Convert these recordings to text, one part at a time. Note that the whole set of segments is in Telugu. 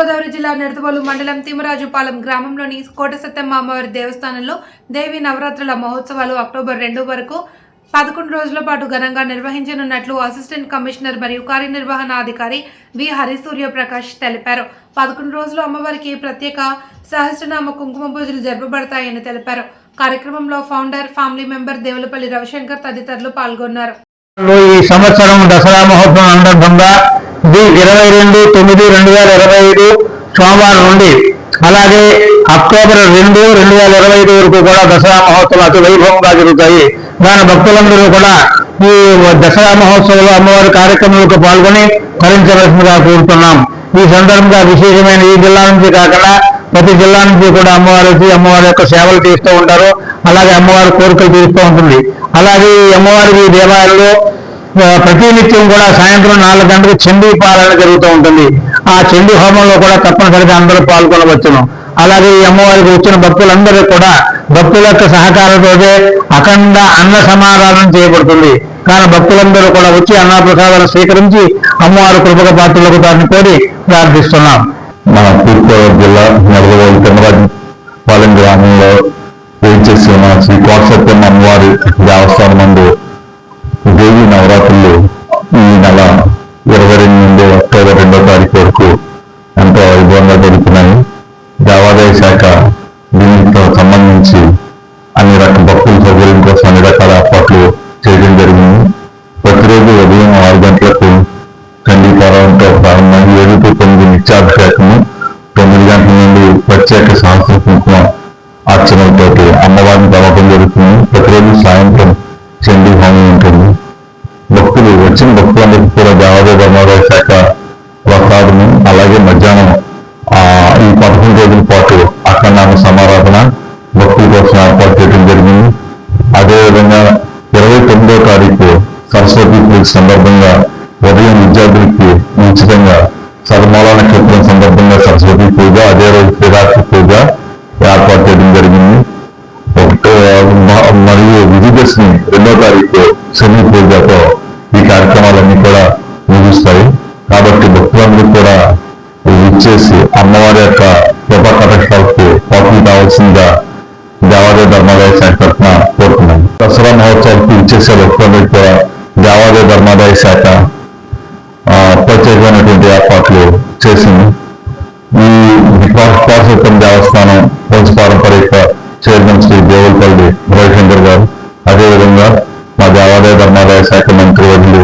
తూర్పుగోదావరి జిల్లా నిడదవోలు మండలం తిమరాజుపాలెం గ్రామంలోని కోటసత్తమ్మ అమ్మవారి దేవస్థానంలో దేవి నవరాత్రుల మహోత్సవాలు అక్టోబర్ రెండు వరకు పదకొండు రోజుల పాటు ఘనంగా నిర్వహించనున్నట్లు అసిస్టెంట్ కమిషనర్ మరియు కార్యనిర్వహణాధికారి వి హరిసూర్య ప్రకాష్ తెలిపారు. పదకొండు రోజులు అమ్మవారికి ప్రత్యేక సహస్రనామ కుంకుమ పూజలు జరపబడతాయని తెలిపారు. కార్యక్రమంలో founder family member Devulapalli Ravishankar తదితరులు పాల్గొన్నారు. ఈ సంవత్సరం దసరా మహోత్సవం సందర్భంగా ఇది ఇరవై రెండు తొమ్మిది రెండు వేల ఇరవై ఐదు సోమవారం నుండి. అలాగే అక్టోబర్ రెండు రెండు వేల ఇరవై ఐదు వరకు కూడా దసరా మహోత్సవాలు అతి వైభవంగా జరుగుతాయి. దాని భక్తులందరూ కూడా ఈ దసరా మహోత్సవంలో అమ్మవారి కార్యక్రమంలో పాల్గొని తరించవలసిందిగా కోరుతున్నాం. ఈ సందర్భంగా విశేషమైన ఈ జిల్లా నుంచి కాకుండా ప్రతి జిల్లా నుంచి కూడా అమ్మవారు వచ్చి అమ్మవారి యొక్క సేవలు తీస్తూ ఉంటారు. అలాగే అమ్మవారి కోరికలు తీరుస్తూ ఉంటుంది. అలాగే ఈ అమ్మవారి దేవాలయంలో ప్రతినిత్యం ప్రతి నిత్యం కూడా సాయంత్రం నాలుగు గంటలకు చండీ పాలన జరుగుతూ ఉంటుంది. ఆ చండీ హోమంలో కూడా తప్పనిసరిగా అందరూ పాల్గొనవచ్చును. అలాగే ఈ అమ్మవారికి వచ్చిన భక్తులందరూ కూడా భక్తుల యొక్క సహకారంతో అఖండ అన్న సమాధానం చేయబడుతుంది. కానీ భక్తులందరూ కూడా వచ్చి అన్నప్రసాదాలు స్వీకరించి అమ్మవారి కృపక పాత్రలకు దాన్ని కోరి ప్రార్థిస్తున్నాం. మన తూర్పుగోదావరి జిల్లా నడవోలు తిమ్మరాజు పాలెం గ్రామంలో వేయించేసి ఉన్న శ్రీ కోటసత్యం అమ్మవారి దేవస్థానం నందు ఈ నెల ఇరవై రెండు నుండి అక్టోబర్ రెండో తారీఖు వరకు ఎంతో వైభవంగా జరుగుతున్నాయి దేవాదాయ శాఖ దీనితో సంబంధించి అన్ని రకాల భక్తుల సౌకర్యం కోసం అన్ని రకాల ఏర్పాట్లు చేయడం జరిగింది. ప్రతిరోజు ఉదయం ఆరు గంటలకు చండీపాలెంతో ప్రారంభమై ఏడు టు తొమ్మిది నిత్యాభిషేకము తొమ్మిది గంటల నుండి ప్రత్యేక సహస్ర కుంకుమ అర్చనలతోటి అమ్మవారిని తవ్వకం జరుగుతుంది. వచ్చిన భక్తులందరికీ కూడా దేవాదాయ ధర్మాదాయ శాఖ ప్రసాదము అలాగే మధ్యాహ్నం ఈ పదకొండు రోజుల పాటు అఖండాన సమారాధన భక్తుల కోసం ఏర్పాటు చేయడం జరిగింది. అదేవిధంగా ఇరవై తొమ్మిదో తారీఖు సరస్వతి పూజ సందర్భంగా ఉదయం విద్యార్థులకి ఉచితంగా సర్మాల నక్షత్రం సందర్భంగా సరస్వతి పూజ అదే రోజు శ్రీరాత్రి పూజ ఏర్పాటు చేయడం జరిగింది. ఒకటో మ- మరియు విజయదశమి రెండో తారీఖు శని పూజతో కార్యక్రమాలన్నీ కూడా ముగుస్తాయి. కాబట్టి భక్తులందరూ కూడా ఇచ్చేసి అమ్మవారి యొక్క కృపా కటాక్షాలకు పాటలు కావాల్సిందిగా దేవాలయ ధర్మాదాయ శాఖ తరఫున కోరుతున్నాను. దసరా మహోత్సవాలకు ఇచ్చేసే భక్తులందరూ కూడా దేవాలయ ధర్మాదాయ శాఖ ప్రత్యేకమైనటువంటి ఏర్పాట్లు చేసింది. ఈ పార్శ్వత్వం దేవస్థానం వంశ పారంపరిక చైర్మన్ శ్రీ దేవులపల్లి రవిశంకర్ గారు అదేవిధంగా మా దేవాదాయ ధర్మాదాయ శాఖ మంత్రి వర్యులు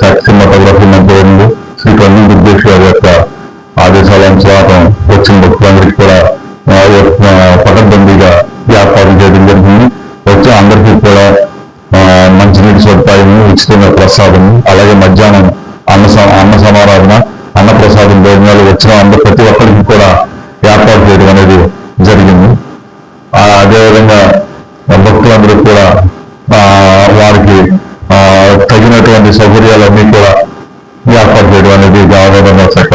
శాఖ సినిమాటోగ్రఫీ మధ్య శ్రీ కొండ దుర్గేష్ గారి యొక్క ఆదేశాల అనుసారం వచ్చిన భక్తులందరికీ కూడా ఆ, ఆ, పకడ్బందీగా ఏర్పాటు చేయడం జరిగింది. వచ్చే అందరికీ కూడా మంచినీటి సదుపాయం ఉచితంగా ప్రసాదం అలాగే మధ్యాహ్నం అన్న అన్న సమారాధన అన్న ప్రసాదం భోజనాలు వచ్చిన అందరు ప్రతి ఒక్కరికి కూడా ఏర్పాటు చేయడం అనేది కావాల్సినటువంటి సౌకర్యాలన్నీ కూడా వ్యాపారం చేయడం అనేది గవర్నమెంట్ శాఖ